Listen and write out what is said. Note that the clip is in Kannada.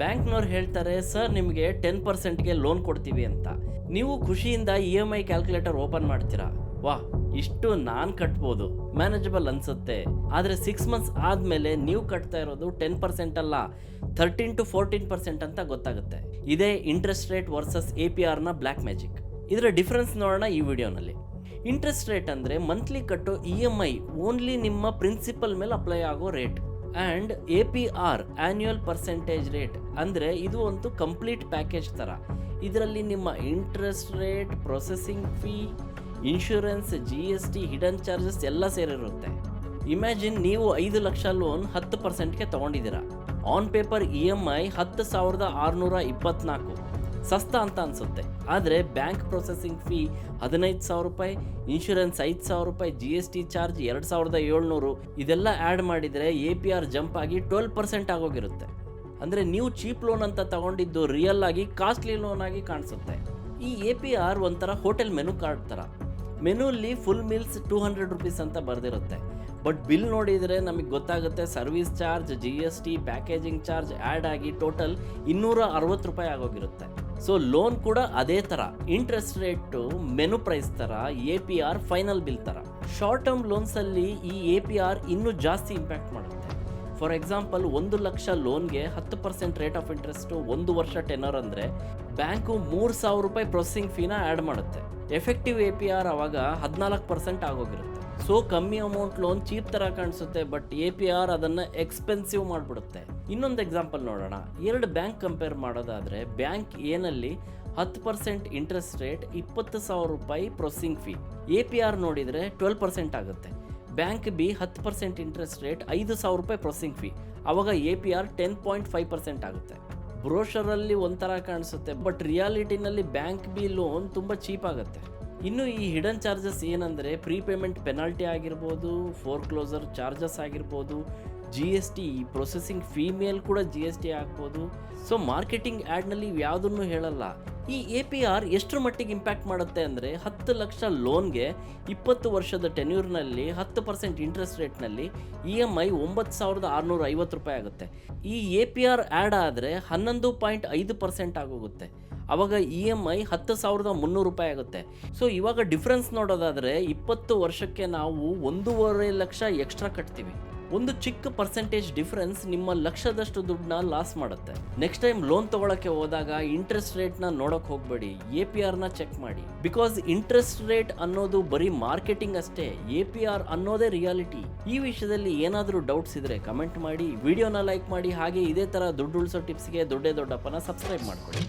ಬ್ಯಾಂಕ್ನವ್ರು ಹೇಳ್ತಾರೆ, ಸರ್, ನಿಮಗೆ ಟೆನ್ ಪರ್ಸೆಂಟ್ಗೆ ಲೋನ್ ಕೊಡ್ತೀವಿ ಅಂತ. ನೀವು ಖುಷಿಯಿಂದ E M I calculator open ಮಾಡ್ತೀರಾ? ವಾಹ್, ಇಷ್ಟು ನಾನು ಕಟ್ಬೋದು. ಮ್ಯಾನೇಜಬಲ್ ಅನ್ಸುತ್ತೆ. ಆದರೆ ಸಿಕ್ಸ್ ಮಂತ್ಸ್ ಆದಮೇಲೆ ನೀವು ಕಟ್ತಾ ಇರೋದು ಟೆನ್ ಪರ್ಸೆಂಟ್ ಅಲ್ಲ, ಥರ್ಟೀನ್ ಟು ಫೋರ್ಟೀನ್ ಪರ್ಸೆಂಟ್ ಅಂತ ಗೊತ್ತಾಗುತ್ತೆ. ಇದೇ interest rate versus A P ಆರ್ನ ಬ್ಲ್ಯಾಕ್ ಮ್ಯಾಜಿಕ್. ಇದರ ಡಿಫ್ರೆನ್ಸ್ ನೋಡೋಣ ಈ ವಿಡಿಯೋನಲ್ಲಿ. ಇಂಟ್ರೆಸ್ಟ್ ರೇಟ್ ಅಂದರೆ ಮಂತ್ಲಿ ಕಟ್ಟೋ ಇ ಎಂ ಐ ಓನ್ಲಿ ನಿಮ್ಮ ಪ್ರಿನ್ಸಿಪಲ್ ಮೇಲೆ ಅಪ್ಲೈ ಆಗೋ rate. And A P R annual percentage rate ಅಂದರೆ ಇದು ಒಂದು ಕಂಪ್ಲೀಟ್ ಪ್ಯಾಕೇಜ್ ಥರ ಇದರಲ್ಲಿ ನಿಮ್ಮ interest rate processing fee insurance G S T hidden charges ಎಲ್ಲ ಸೇರಿರುತ್ತೆ. ಇಮ್ಯಾಜಿನ್ ನೀವು ಐದು ಲಕ್ಷ ಲೋನ್ ಹತ್ತು ಪರ್ಸೆಂಟ್ಗೆ ತೊಗೊಂಡಿದ್ದೀರಾ. On paper E M I ಹತ್ತು ಸಾವಿರದ ಆರುನೂರ ಇಪ್ಪತ್ನಾಲ್ಕು. ಸಸ್ತಾ ಅಂತ ಅನಿಸುತ್ತೆ. ಆದರೆ ಬ್ಯಾಂಕ್ ಪ್ರೊಸೆಸಿಂಗ್ ಫೀ ಹದಿನೈದು ಸಾವಿರ ರೂಪಾಯಿ, ಇನ್ಶೂರೆನ್ಸ್ ಐದು ಸಾವಿರ ರೂಪಾಯಿ ಜಿ ಎಸ್ ಟಿ ಚಾರ್ಜ್ ಎರಡು ಸಾವಿರದ ಏಳ್ನೂರು, ಇದೆಲ್ಲ ಆ್ಯಡ್ ಮಾಡಿದರೆ ಎ ಪಿ ಆರ್ ಜಂಪ್ ಆಗಿ ಟ್ವೆಲ್ ಪರ್ಸೆಂಟ್ ಆಗೋಗಿರುತ್ತೆ. ಅಂದರೆ ನೀವು ಚೀಪ್ ಲೋನ್ ಅಂತ ತಗೊಂಡಿದ್ದು ರಿಯಲ್ ಆಗಿ ಕಾಸ್ಟ್ಲಿ ಲೋನ್ ಆಗಿ ಕಾಣಿಸುತ್ತೆ. ಈ ಎ ಪಿ ಆರ್ ಒಂಥರ ಹೋಟೆಲ್ ಮೆನು ಕಾರ್ಡ್ ಥರ ಮೆನುಲಿ full meals two hundred rupees ಅಂತ ಬರೆದಿರುತ್ತೆ. ಬಟ್ ಬಿಲ್ ನೋಡಿದರೆ ನಮಗೆ ಗೊತ್ತಾಗುತ್ತೆ service charge G S T packaging charge add ಆಗಿ ಟೋಟಲ್ ಇನ್ನೂರ ಅರವತ್ತು ರೂಪಾಯಿ ಆಗೋಗಿರುತ್ತೆ. ಸೊ ಲೋನ್ ಕೂಡ ಅದೇ ಥರ ಇಂಟ್ರೆಸ್ಟ್ ರೇಟು ಮೆನು ಪ್ರೈಸ್ ಥರ A P R final bill ಥರ ಶಾರ್ಟ್ ಟರ್ಮ್ ಲೋನ್ಸಲ್ಲಿ ಈ ಎ ಪಿ ಆರ್ ಇನ್ನೂ ಜಾಸ್ತಿ ಇಂಪ್ಯಾಕ್ಟ್ ಮಾಡುತ್ತೆ. ಫಾರ್ ಎಕ್ಸಾಂಪಲ್ ಒಂದು ಲಕ್ಷ ಲೋನ್ಗೆ ಹತ್ತು ಪರ್ಸೆಂಟ್ ರೇಟ್ ಆಫ್ ಇಂಟ್ರೆಸ್ಟು ಒಂದು ವರ್ಷ ಟೆನರ್ ಅಂದರೆ ಬ್ಯಾಂಕು ಮೂರು ಸಾವಿರ ರೂಪಾಯಿ ಪ್ರೊಸೆಸಿಂಗ್ ಫೀನ ಆ್ಯಡ್ ಮಾಡುತ್ತೆ. ಎಫೆಕ್ಟಿವ್ ಎ ಪಿ ಆರ್ ಆವಾಗ ಹದಿನಾಲ್ಕು ಪರ್ಸೆಂಟ್ ಆಗೋಗಿರುತ್ತೆ. ಸೊ ಕಮ್ಮಿ ಅಮೌಂಟ್ ಲೋನ್ ಚೀಪ್ ಥರ ಕಾಣಿಸುತ್ತೆ ಬಟ್ ಎ ಪಿ ಆರ್ ಅದನ್ನು ಎಕ್ಸ್ಪೆನ್ಸಿವ್ ಮಾಡಿಬಿಡುತ್ತೆ. ಇನ್ನೊಂದು ಎಕ್ಸಾಂಪಲ್ ನೋಡೋಣ. ಎರಡು ಬ್ಯಾಂಕ್ ಕಂಪೇರ್ ಮಾಡೋದಾದರೆ ಬ್ಯಾಂಕ್ ಏನಲ್ಲಿ ಹತ್ತು ಪರ್ಸೆಂಟ್ ಇಂಟ್ರೆಸ್ಟ್ ರೇಟ್ ಇಪ್ಪತ್ತು ಸಾವಿರ ರೂಪಾಯಿ processing fee A P R ನೋಡಿದರೆ ಟ್ವೆಲ್ ಪರ್ಸೆಂಟ್ ಆಗುತ್ತೆ. ಬ್ಯಾಂಕ್ ಬಿ ಹತ್ತು ಪರ್ಸೆಂಟ್ ಇಂಟ್ರೆಸ್ಟ್ ರೇಟ್ ಐದು ಸಾವಿರ ರೂಪಾಯಿ ಪ್ರೊಸೆಸಿಂಗ್ ಫೀ ಅವಾಗ A P R ten point five percent ಆಗುತ್ತೆ. ಬ್ರೋಷರಲ್ಲಿ ಒಂಥರ ಕಾಣಿಸುತ್ತೆ ಬಟ್ ರಿಯಾಲಿಟಿನಲ್ಲಿ ಬ್ಯಾಂಕ್ ಬಿ ಲೋನ್ ತುಂಬ ಚೀಪ್ ಆಗುತ್ತೆ. ಇನ್ನು ಈ ಹಿಡನ್ ಚಾರ್ಜಸ್ ಏನಂದರೆ ಪ್ರೀಪೇಮೆಂಟ್ ಪೆನಾಲ್ಟಿ ಆಗಿರ್ಬೋದು ಫೋರ್ ಕ್ಲೋಸರ್ ಚಾರ್ಜಸ್ ಆಗಿರ್ಬೋದು G S T processing fee ಮೇಲ್ ಕೂಡ ಜಿ ಎಸ್ ಟಿ ಆಗ್ಬೋದು ಸೊ ಮಾರ್ಕೆಟಿಂಗ್ ಆ್ಯಡ್ನಲ್ಲಿ ಯಾವುದನ್ನು ಹೇಳಲ್ಲ. ಈ ಎ ಪಿ ಆರ್ ಎಷ್ಟರ ಮಟ್ಟಿಗೆ ಇಂಪ್ಯಾಕ್ಟ್ ಮಾಡುತ್ತೆ ಅಂದರೆ ಹತ್ತು ಲಕ್ಷ ಲೋನ್ಗೆ ಇಪ್ಪತ್ತು ವರ್ಷದ ಟೆನ್ಯೂರ್ನಲ್ಲಿ ಹತ್ತು ಪರ್ಸೆಂಟ್ ಇಂಟ್ರೆಸ್ಟ್ ರೇಟ್ನಲ್ಲಿ ಇ ಎಂ ಐ ಒಂಬತ್ತು ಸಾವಿರದ ಆರುನೂರ ಐವತ್ತು ರೂಪಾಯಿ ಆಗುತ್ತೆ. ಈ ಎ ಪಿ ಆರ್ ಆ್ಯಡ್ ಆದರೆ ಹನ್ನೊಂದು ಪಾಯಿಂಟ್ ಐದು ಪರ್ಸೆಂಟ್ ಆಗೋಗುತ್ತೆ. ಅವಾಗ ಇ ಎಂ ಐ ಹತ್ತು ಸಾವಿರದ ಮುನ್ನೂರು ರೂಪಾಯಿ ಆಗುತ್ತೆ. ಸೊ ಇವಾಗ ಡಿಫ್ರೆನ್ಸ್ ನೋಡೋದಾದರೆ ಇಪ್ಪತ್ತು ವರ್ಷಕ್ಕೆ ನಾವು ಒಂದೂವರೆ ಲಕ್ಷ ಎಕ್ಸ್ಟ್ರಾ ಕಟ್ತೀವಿ. ಒಂದು ಚಿಕ್ಕ ಪರ್ಸೆಂಟೇಜ್ ಡಿಫ್ರೆನ್ಸ್ ನಿಮ್ಮ ಲಕ್ಷದಷ್ಟು ದುಡ್ಡನ್ನ ಲಾಸ್ ಮಾಡುತ್ತೆ. ನೆಕ್ಸ್ಟ್ ಟೈಮ್ ಲೋನ್ ತಗೊಳಕ್ಕೆ ಹೋದಾಗ ಇಂಟ್ರೆಸ್ಟ್ನ ನೋಡಕ್ ಹೋಗಬೇಡಿ ಎ ಪಿ ಆರ್ನ ಚೆಕ್ ಮಾಡಿ. ಬಿಕಾಸ್ ಇಂಟ್ರೆಸ್ಟ್ ರೇಟ್ ಅನ್ನೋದು ಬರೀ ಮಾರ್ಕೆಟಿಂಗ್ ಅಷ್ಟೇ ಎ ಪಿ ಆರ್ ಅನ್ನೋದೇ ರಿಯಾಲಿಟಿ ಈ ವಿಷಯದಲ್ಲಿ ಏನಾದರೂ ಡೌಟ್ಸ್ ಇದ್ರೆ ಕಮೆಂಟ್ ಮಾಡಿ, ವಿಡಿಯೋನ ಲೈಕ್ ಮಾಡಿ, ಹಾಗೆ ಇದೇ ತರ ದುಡ್ಡು ಉಳಿಸೋ ಟಿಪ್ಸ್ಗೆ ದೊಡ್ಡೇ ದೊಡ್ಡಪ್ಪನ ಸಬ್ಸ್ಕ್ರೈಬ್ ಮಾಡ್ಕೊಳ್ಳಿ.